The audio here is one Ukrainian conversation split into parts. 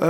Е,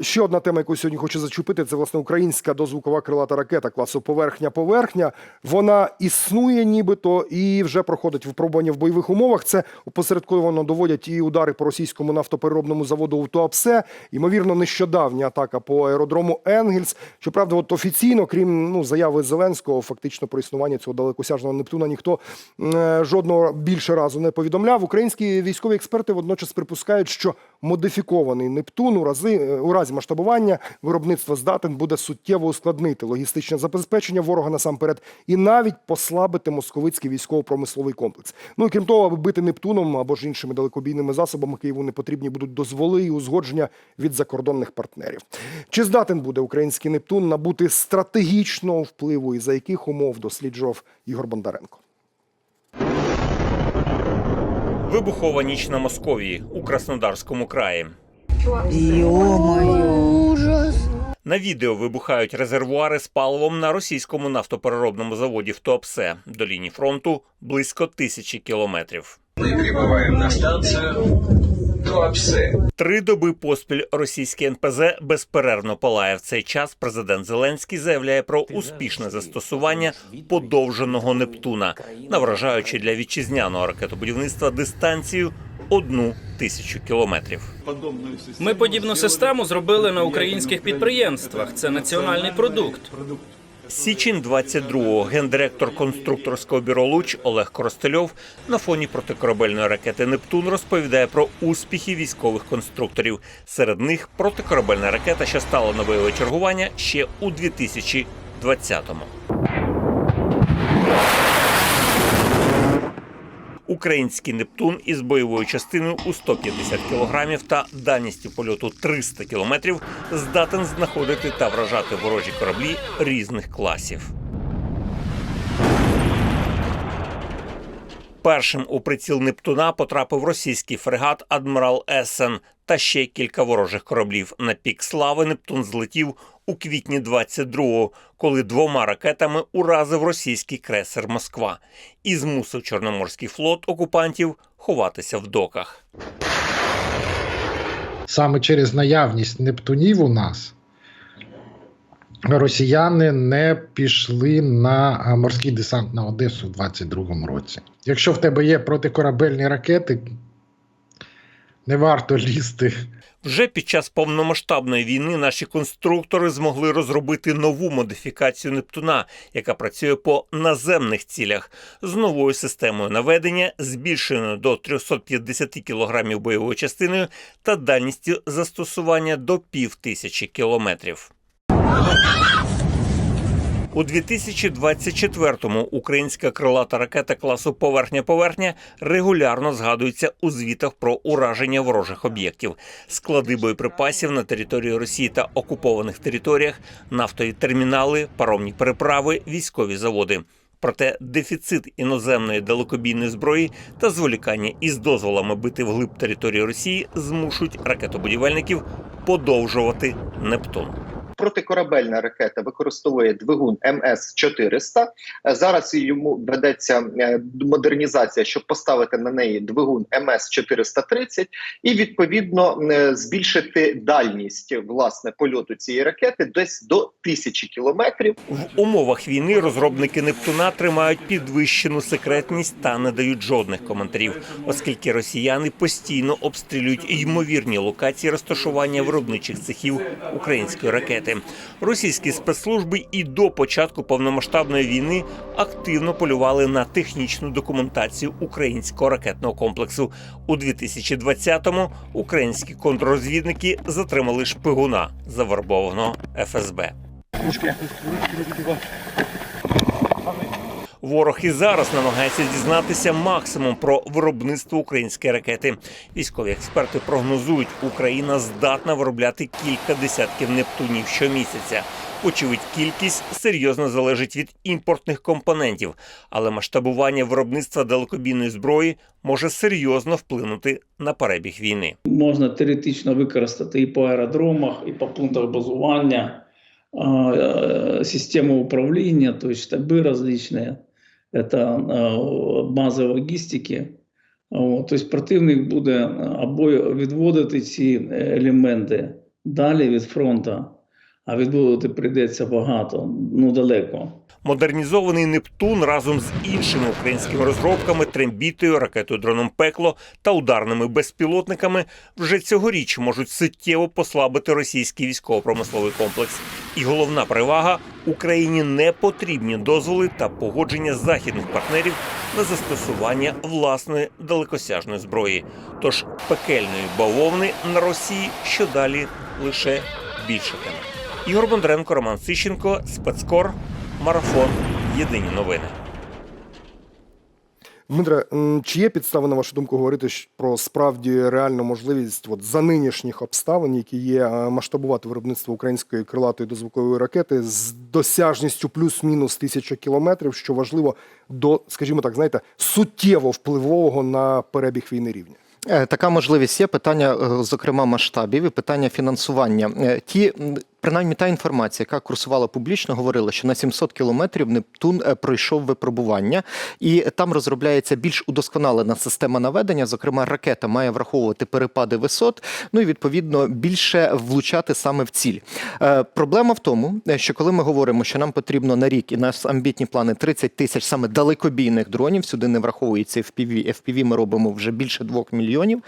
ще одна тема, яку сьогодні хочу зачепити, це власне українська дозвукова крилата ракета класу поверхня-поверхня. Вона існує нібито і вже проходить випробування в бойових умовах. Це опосередковано доводять і удари по російському нафтопереробному заводу у Туапсе. Ймовірно, нещодавня атака по аеродрому Енгельс. Щоправда, от офіційно, крім ну заяви Зеленського, фактично про існування цього далекосяжного Нептуна ніхто е, жодного більше разу не повідомляв. Українські військові експерти водночас припускають, що модифікований Нептун у рази е, у разі масштабування виробництва здатен буде суттєво ускладнити логістичне забезпечення ворога насамперед і навіть послабити московицький військово-промисловий комплекс. Ну і крім того, аби бити Нептуном або ж іншими далекобійними засобами Києву не потрібні будуть дозволи і узгодження від закордонних партнерів. Чи здатен буде український Нептун набути стратегічного впливу і за яких умов досліджував Ігор Бондаренко? Вибухова ніч на Московії у Краснодарському краї. Ё-моё. На відео вибухають резервуари з паливом на російському нафтопереробному заводі в Туапсе до лінії фронту близько тисячі кілометрів. Мы прибываем на станцию Туапсе. Три доби поспіль російський НПЗ безперервно палає. В цей час президент Зеленський заявляє про успішне застосування подовженого Нептуна, навражаючи для вітчизняного ракетобудівництва дистанцію одну тисячу кілометрів. Ми подібну систему зробили на українських підприємствах. Це національний продукт. Січень 22-го гендиректор конструкторського бюро Луч Олег Коростельов на фоні протикорабельної ракети Нептун розповідає про успіхи військових конструкторів. Серед них протикорабельна ракета, що стала на бойове чергування ще у 2020-му. Український Нептун із бойовою частиною у 150 кілограмів та дальністю польоту 300 кілометрів здатен знаходити та вражати ворожі кораблі різних класів. Першим у приціл Нептуна потрапив російський фрегат Адмірал Есен та ще кілька ворожих кораблів. На пік слави Нептун злетів у квітні 22-го, коли двома ракетами уразив російський крейсер Москва і змусив Чорноморський флот окупантів ховатися в доках. саме через наявність Нептунів у нас росіяни не пішли на морський десант на Одесу в 22-му році. Якщо в тебе є протикорабельні ракети, не варто лізти. Вже під час повномасштабної війни наші конструктори змогли розробити нову модифікацію Нептуна, яка працює по наземних цілях з новою системою наведення, збільшеною до 350 кг бойовою частиною та дальністю застосування до півтисячі кілометрів. У 2024-му українська крилата ракета класу поверхня-поверхня регулярно згадується у звітах про ураження ворожих об'єктів, склади боєприпасів на території Росії та окупованих територіях, нафтові термінали, паромні переправи, військові заводи. Проте дефіцит іноземної далекобійної зброї та зволікання із дозволами бити вглиб території Росії змушують ракетобудівельників подовжувати Нептун. Протикорабельна ракета використовує двигун МС-400. Е, Зараз йому ведеться е, модернізація, щоб поставити на неї двигун МС-430 і відповідно е, збільшити дальність власне польоту цієї ракети десь до тисячі кілометрів. В умовах війни розробники Нептуна тримають підвищену секретність та не дають жодних коментарів, оскільки росіяни постійно обстрілюють ймовірні локації розташування виробничих цехів української ракети. Російські спецслужби і до початку повномасштабної війни активно полювали на технічну документацію українського ракетного комплексу. У 2020-му українські контррозвідники затримали шпигуна завербованого ФСБ. Ворог і зараз намагається дізнатися максимум про виробництво української ракети. Військові експерти прогнозують, Україна здатна виробляти кілька десятків нептунів щомісяця. Очевидь, кількість серйозно залежить від імпортних компонентів, але масштабування виробництва далекобійної зброї може серйозно вплинути на перебіг війни. можна теоретично використати і по аеродромах, і по пунктах базування, е, системи управління, тобто штаби различні, це е, бази логістики. Тобто противник буде або відводити ці елементи далі від фронту, а відбудувати прийдеться багато, ну далеко. Модернізований Нептун разом з іншими українськими розробками, трембітою, ракетою дроном Пекло та ударними безпілотниками вже цьогоріч можуть суттєво послабити російський військово-промисловий комплекс. І головна перевага Україні не потрібні дозволи та погодження західних партнерів на застосування власної далекосяжної зброї. Тож пекельної бавовни на Росії що далі лише більшатиме. Ігор Бондренко, Роман Сищенко, спецкор. Марафон. Єдині новини. Дмитре, чи є підстави, на вашу думку, говорити про справді реальну можливість от, за нинішніх обставин, які є, масштабувати виробництво української крилатої дозвукової ракети з досяжністю плюс-мінус тисяча кілометрів, що важливо до, скажімо так, знаєте, суттєво впливового на перебіг війни рівня? Е, Така можливість є. Питання, е, зокрема, масштабів і питання фінансування. Е, Ті, принаймні, та інформація, яка курсувала публічно, говорила, що на 700 кілометрів Нептун е, пройшов випробування, і там розробляється більш удосконалена система наведення. Зокрема, ракета має враховувати перепади висот, ну і відповідно більше влучати саме в ціль. Е, Проблема в тому, е, що коли ми говоримо, що нам потрібно на рік і нас амбітні плани 30 тисяч саме далекобійних дронів, сюди не враховується FPV. FPV ми робимо вже більше 2 мільйонів.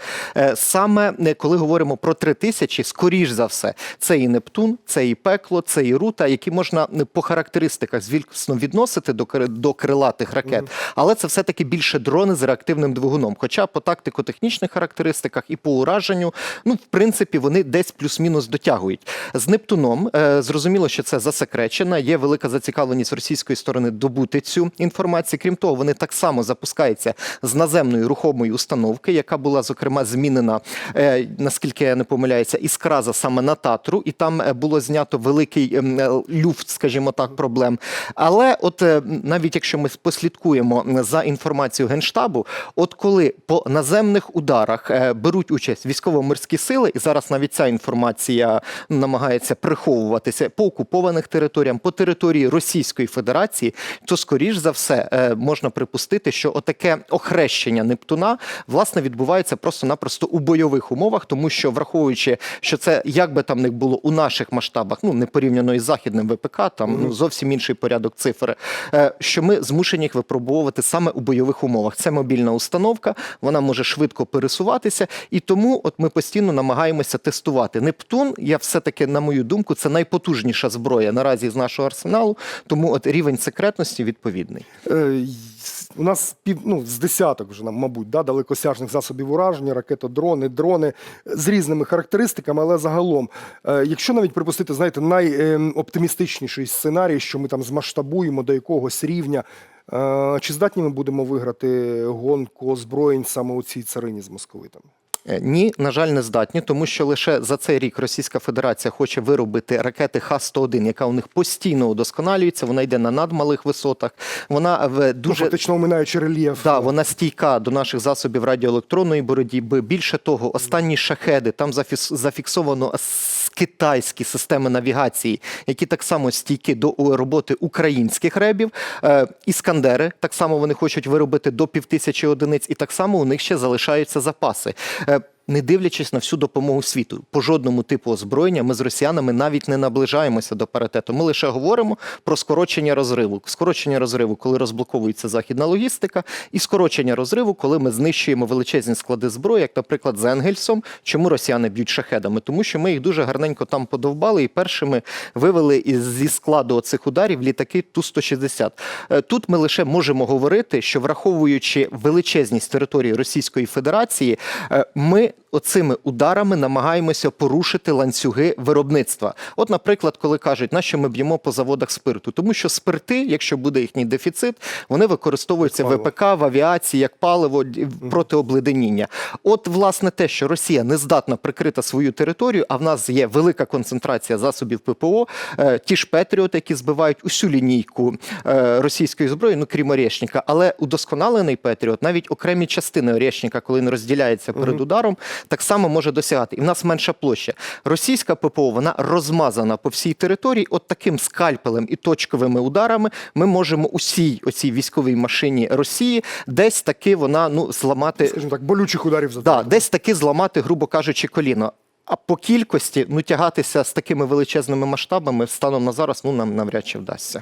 Саме коли говоримо про 3 тисячі, скоріш за все, це і Нептун, це і пекло, це і рута, які можна е, по характеристиках звісно відносити до до крилатих ракет, але це все таки більше дрони з реактивним двигуном. Хоча по тактико-технічних характеристиках і по ураженню, ну в принципі, вони десь плюс-мінус дотягують. З Нептуном е, зрозуміло, що це засекречено. Є велика зацікавленість російської сторони добути цю інформацію. Крім того, вони так само запускаються з наземної рухомої установки, яка була зокрема змінена, е, наскільки я не помиляюся, із краза саме на татру, і там е, було знято великий ем, е, люфт, скажімо так, проблем. Але от е, навіть якщо ми послідкуємо за інформацією генштабу, от коли по наземних ударах е, беруть участь військово-морські сили, і зараз навіть ця інформація намагається приховуватися по окупованих територіям, по території Російської Федерації, то скоріш за все можна припустити, що отаке охрещення Нептуна власне відбувається просто-напросто у бойових умовах, тому що враховуючи, що це як би там не було у наших масштабах, ну не порівняно із західним ВПК, там ну зовсім інший порядок цифр, е, що ми змушені їх випробовувати саме у бойових умовах. Це мобільна установка, вона може швидко пересуватися, і тому от ми постійно намагаємося тестувати. Нептун, я все-таки, на мою думку, це найпотужніша зброя наразі з нашого арсеналу, тому от рівень секретності відповідний. Е, У нас пів ну з десяток вже нам, мабуть, да, далекосяжних засобів ураження, ракетодрони, дрони з різними характеристиками, але загалом, е, якщо навіть припустити, знаєте, найоптимістичніший сценарій, що ми там змасштабуємо до якогось рівня, е, чи здатні ми будемо виграти гонку озброєнь саме у цій царині з московитами? Е, Ні, на жаль, не здатні, тому що лише за цей рік Російська Федерація хоче виробити ракети Х-101, яка у них постійно удосконалюється. Вона йде на надмалих висотах. Вона в дуже фактично оминаючи рельєф. Да, вона стійка до наших засобів радіоелектронної боротьби. Більше того, останні шахеди там зафіксовано китайські системи навігації, які так само стійкі до роботи українських ребів. Е, Іскандери так само вони хочуть виробити до півтисячі одиниць, і так само у них ще залишаються запаси. Не дивлячись на всю допомогу світу, по жодному типу озброєння ми з росіянами навіть не наближаємося до паритету. Ми лише говоримо про скорочення розриву. Скорочення розриву, коли розблоковується західна логістика, і скорочення розриву, коли ми знищуємо величезні склади зброї, як, наприклад, з Енгельсом. Чому росіяни б'ють шахедами? Тому що ми їх дуже гарненько там подовбали і першими вивели із зі складу цих ударів літаки Ту-160. Е, Тут ми лише можемо говорити, що враховуючи величезність території Російської Федерації, е, ми оцими ударами намагаємося порушити ланцюги виробництва. От, наприклад, коли кажуть, на що ми б'ємо по заводах спирту, тому що спирти, якщо буде їхній дефіцит, вони використовуються в. ВПК, в авіації як паливо проти обледеніння. От, власне, те, що Росія не здатна прикрити свою територію, а в нас є велика концентрація засобів ППО, е, ті ж Петріоти, які збивають усю лінійку е, російської зброї, ну крім Орєшніка, але удосконалений Петріот, навіть окремі частини Орєшніка, коли він розділяється перед ударом, так само може досягати. І в нас менша площа. Російська ППО вона розмазана по всій території. От таким скальпелем і точковими ударами ми можемо усій оцій військовій машині Росії десь таки вона ну зламати Скажімо так, болючих ударів за Да, десь таки зламати, грубо кажучи, коліно. А по кількості ну тягатися з такими величезними масштабами станом на зараз ну нам навряд чи вдасться.